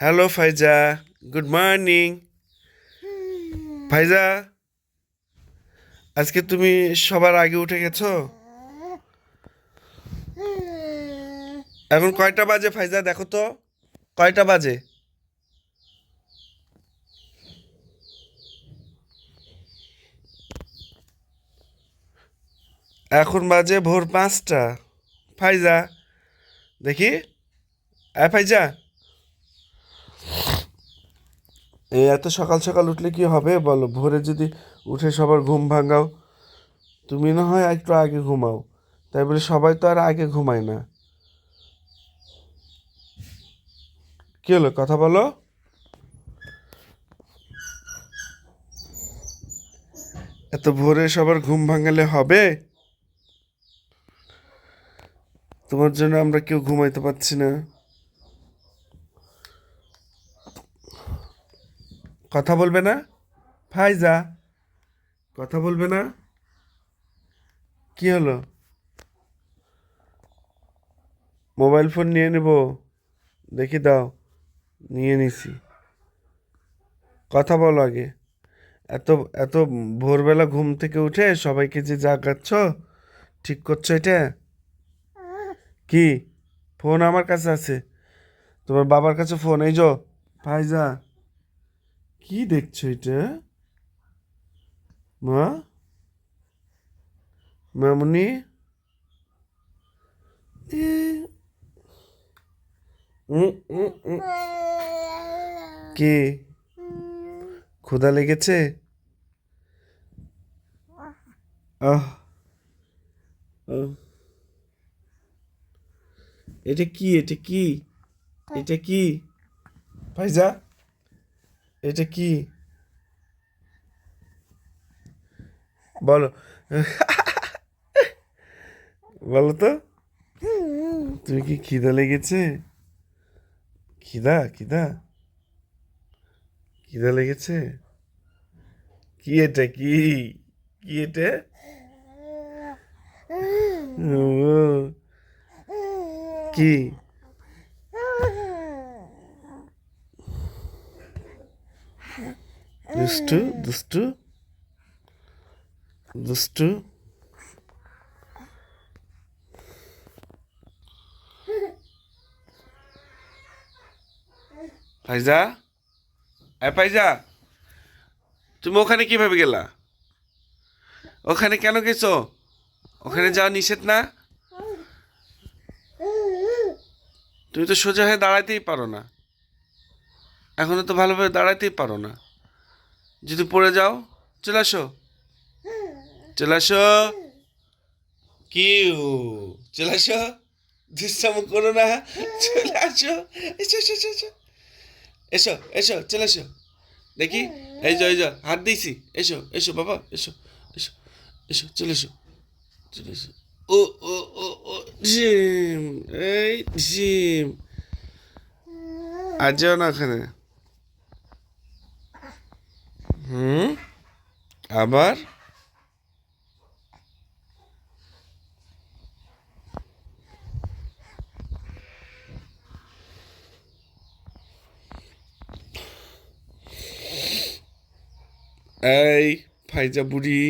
Hello ফাইজা good morning ফাইজা আজকে তুমি সবার আগে উঠে গেছো? এখন কয়টা বাজে ফাইজা? দেখো তো। কয়টা বাজে? এখন বাজে ভোর পাঁচটা। ফাইজা, দেখি। আয় ফাইজা এই এত সকাল সকাল উঠলে কি হবে বলো? ভোরে যদি উঠে সবার ঘুম ভাঙাও, তুমি না হয় একটু আগে ঘুমাও। তাই বলে সবাই তো আর আগে ঘুমায় না। কি হলো? কথা বলো। এত ভোরে সবার ঘুম ভাঙালে হবে? তোমার জন্য আমরা কেউ ঘুমাইতে পারছি না। কথা বলবে না? ফাইজা, কথা বলবে না? কি হলো? মোবাইল ফোন নিয়ে নেব, দেখি দাও, নিয়ে নিছি। কথা বলো আগে। এত এত ভোরবেলা ঘুম থেকে উঠে সবাইকে যে জাগাচ্ছ ঠিক করছ এটা? কি? ফোন আমার কাছে আছে। তোমার বাবার কাছে ফোন, এই যো, ফাইজা। কি দেখছ এটা? মা? মামুনি। কি? ক্ষুধা লেগেছে? আহ। আহ। এটা কি? এটা কি? এটা কি? ভাইজা? এটা কি? বলো। বলো তো। তুমি কি খিদা লেগেছে? খিদা খিদা। খিদা লেগেছে? কি এটা কি? কি এটা? কি? দুষ্টু দুষ্টু দুষ্টু। ফাইজা? এ ফাইজা, তুমি ওখানে কীভাবে গেলা? ওখানে কেন গেছো? ওখানে যাওয়া নিষেধ না? তুমি তো সোজা হয়ে দাঁড়াতেই পারো না। এখনও তো ভালোভাবে দাঁড়াতেই পারো না। যদি পড়ে যাও। চলে আসো। চলে আসো। কি চলে আসো। দুষ্টাম করো না। চলে আসো। এসো এসো এসো এসো। এসো চলে এসো দেখি। এই যো এই যো, হাত দিয়েছি। এসো এসো, বাবা, এসো এসো এসো, চলে এসো। চলে এসো। ও ও ও ও জিম এই জিম আর যাও না ওখানে। আবার? এই ফাইজা বুড়ি,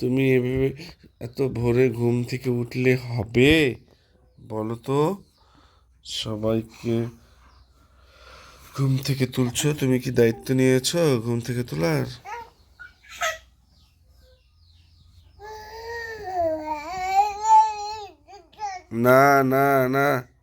তুমি এভাবে এত ভোরে ঘুম থেকে উঠলে হবে? বলো তো, সবাইকে ঘুম থেকে তুলছো? তুমি কি দায়িত্ব নিয়েছো ঘুম থেকে তোলার? না না না